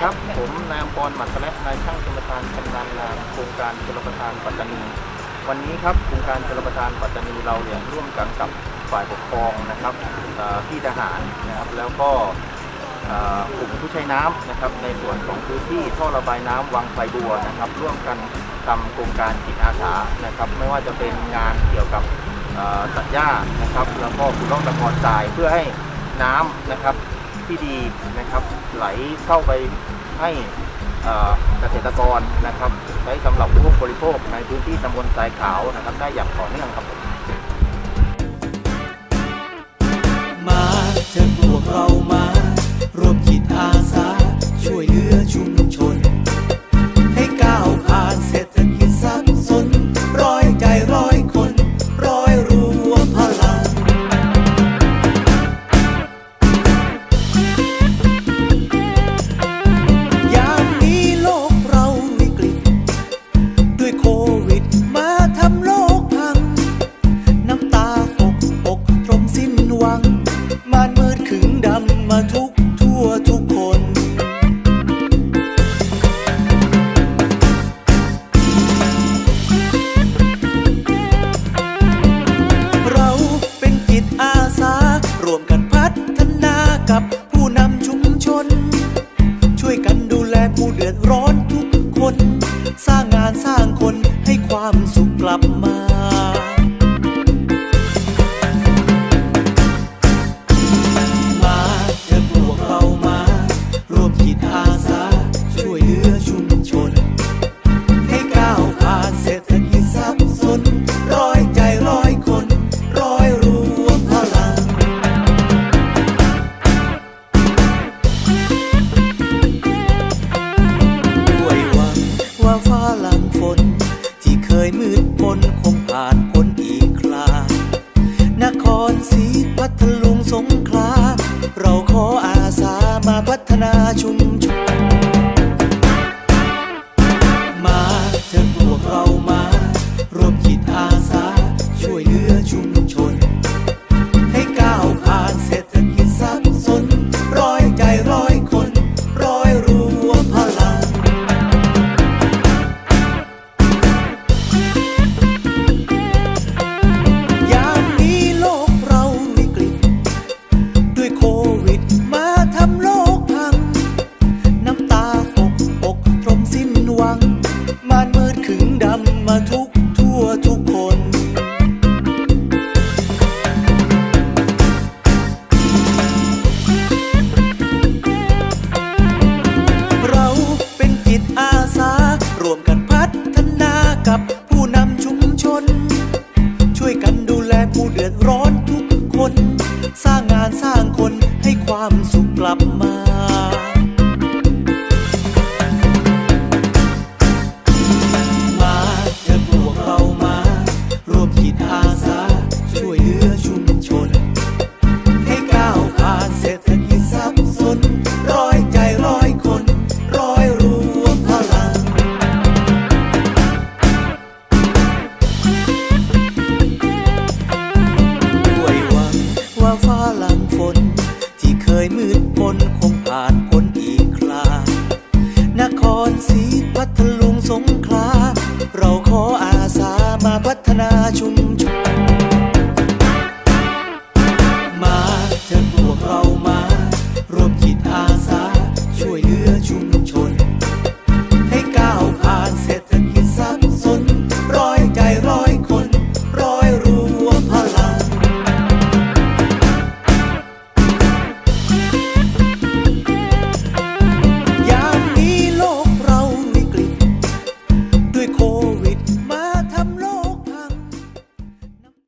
และนายช่างชลประทานชำนาญงานโครงการชลประทานปัตตานี วันนี้ครับโครงการชลประทานปัตตานีเราเนี่ยร่วมกันกับฝ่ายปกครองนะครับที่ทหารนะครับแล้วก็กลุ่มผู้ใช้น้ำนะครับในส่วนของพื้นที่ท่อระบายน้ำวังไฟบัวนะครับ ร่วมกันทำโครงการจิตอาสานะครับ ไม่ว่าจะเป็นงานเกี่ยวกับตัดหญ้านะครับ แล้วก็ขุดร่องตะกอนทรายเพื่อให้น้ำนะครับ ที่ดีนะครับไหลเข้าไปให้เกษตรกรนะครับใช้สำหรับผู้บริโภคในพื้นที่ตำบลทรายขาวนะครับได้อย่างต่อเนื่องครับผมมาเชิญพวกเรามา เดือดร้อน ฒ พัทลุงสงขลาเราขออาสามาพัฒนาชุมชนมาเชิญพวกเรามา